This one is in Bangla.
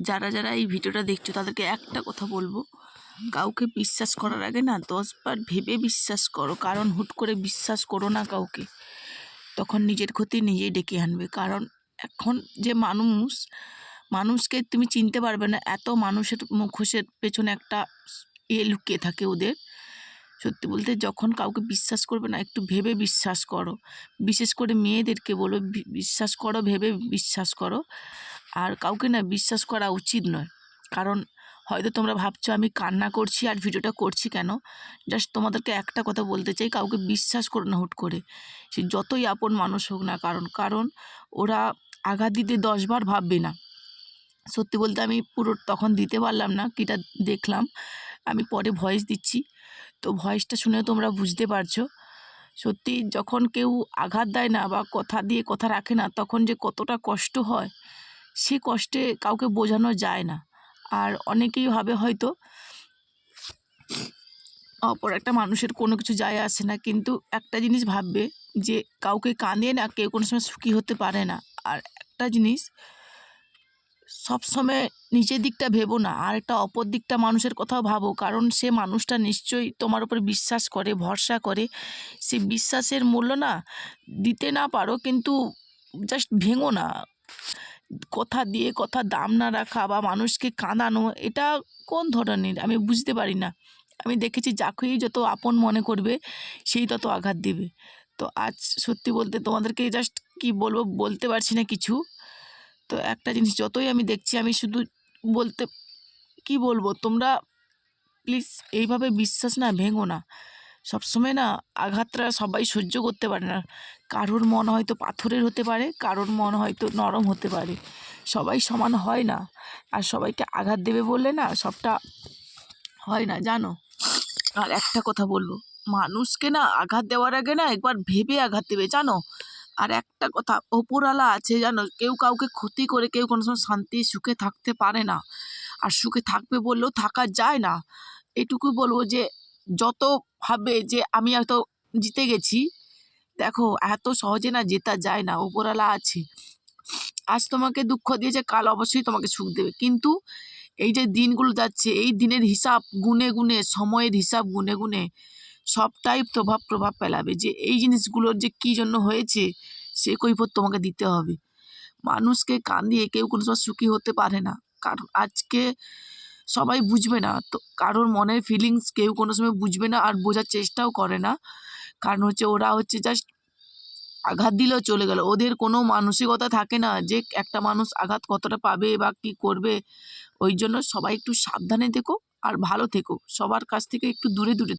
যারা যারা এই ভিডিওটা দেখছ, তাদেরকে একটা কথা বলব। কাউকে বিশ্বাস করার আগে না দশবার ভেবে বিশ্বাস করো, কারণ হুট করে বিশ্বাস করো না কাউকে, তখন নিজের ক্ষতি নিজেই ডেকে আনবে। কারণ এখন যে মানুষ, মানুষকে তুমি চিনতে পারবে না, এত মানুষের মুখোশের পেছনে একটা এ লুকিয়ে থাকে ওদের। সত্যি বলতে যখন কাউকে বিশ্বাস করবে না, একটু ভেবে বিশ্বাস করো। বিশেষ করে মেয়েদেরকে বলো বিশ্বাস করো, ভেবে বিশ্বাস করো। আর কাউকে না বিশ্বাস করা উচিত নয়। কারণ হয়তো তোমরা ভাবছ আমি কান্না করছি আর ভিডিওটা করছি কেন? জাস্ট তোমাদেরকে একটা কথা বলতে চাই, কাউকে বিশ্বাস করো না হুট করে। সে যতই আপন মানুষ হোক না কারণ কারণ ওরা আঘাত দিতে দশবার ভাববে না। সত্যি বলতে আমি পুরো তখন দিতে পারলাম না, কিটা দেখলাম। আমি পরে ভয়েস দিচ্ছি। তো ভয়েসটা শুনে তোমরা বুঝতে পারছ। সত্যি যখন কেউ আঘাত দেয় না বা কথা দিয়ে কথা রাখে না, তখন যে কতটা কষ্ট হয়। সে কষ্টে কাউকে বোঝানো যায় না। আর অনেকেই ভাবে হয়তো অপর একটা মানুষের কোনো কিছু যায় আসে না, কিন্তু একটা জিনিস ভাববে যে কাউকে কাঁদে না, কেউ কোনো সময় সুখী হতে পারে না। আর একটা জিনিস সবসময় নিজের দিকটা ভেবো না, আর একটা অপর দিকটা মানুষের কথাও ভাবো, কারণ সে মানুষটা নিশ্চয়ই তোমার উপর বিশ্বাস করে, ভরসা করে। সে বিশ্বাসের মূল্য না দিতে না পারো, কিন্তু জাস্ট ভেঙো না। কথা দিয়ে কথা দাম না রাখা বা মানুষকে কাঁদানো, এটা কোন ধরনের? আমি বুঝতে পারি না। আমি দেখেছি যাকেই যত আপন মনে করবে, সেই তত আঘাত দেবে। তো আজ সত্যি বলতে তোমাদেরকে জাস্ট কি বলব, বলতে পারছি না কিছু। তো একটা জিনিস, যতই আমি দেখছি, আমি শুধু বলতে, কি বলব, তোমরা প্লিজ এইভাবে বিশ্বাস না, ভেঙো না। সবসময় না আঘাতটা সবাই সহ্য করতে পারে না। কারোর মন হয়তো পাথরের হতে পারে, কারোর মন হয়তো নরম হতে পারে। সবাই সমান হয় না। আর সবাইকে আঘাত দেবে বললে না সবটা হয় না, জানো? আর একটা কথা বলব, মানুষকে না আঘাত দেওয়ার আগে না একবার ভেবে আঘাত দেবে, জানো? আর একটা কথা, ওপরওয়ালা আছে, জানো? কেউ কাউকে ক্ষতি করে কেউ কোনো সময় শান্তি, সুখে থাকতে পারে না। আর সুখে থাকবে বললেও থাকা যায় না। এটুকু বলব যে যত ভাবে যে আমি এত জিতে গেছি, দেখো এত সহজে না জেতা যায় না ওপরওয়ালা আছে। আজ তোমাকে দুঃখ দিয়েছে কাল অবশ্যই তোমাকে সুখ দেবে। কিন্তু এই যে দিনগুলো যাচ্ছে, এই দিনের হিসাব গুনে গুনে, সময়ের হিসাব গুনে গুনে সবটাই প্রভাব প্রভাব ফেলাবে। যে এই জিনিসগুলোর যে কী জন্য হয়েছে, সে কৈফত তোমাকে দিতে হবে। মানুষকে কান দিয়ে কেউ কোনো সময় সুখী হতে পারে না। কারণ আজকে সবাই বুঝবে না। তো কারোর মনের ফিলিংস কেউ কোনো সময় বুঝবে না আর বোঝার চেষ্টাও করে না। কারণ হচ্ছে ওরা হচ্ছে জাস্ট আঘাত দিলেও চলে গেল। ওদের কোনো মানসিকতা থাকে না যে একটা মানুষ আঘাত কতটা পাবে বা কী করবে। ওই জন্য সবাই একটু সাবধানে থেকো আর ভালো থেকো। সবার কাছ থেকে একটু দূরে দূরে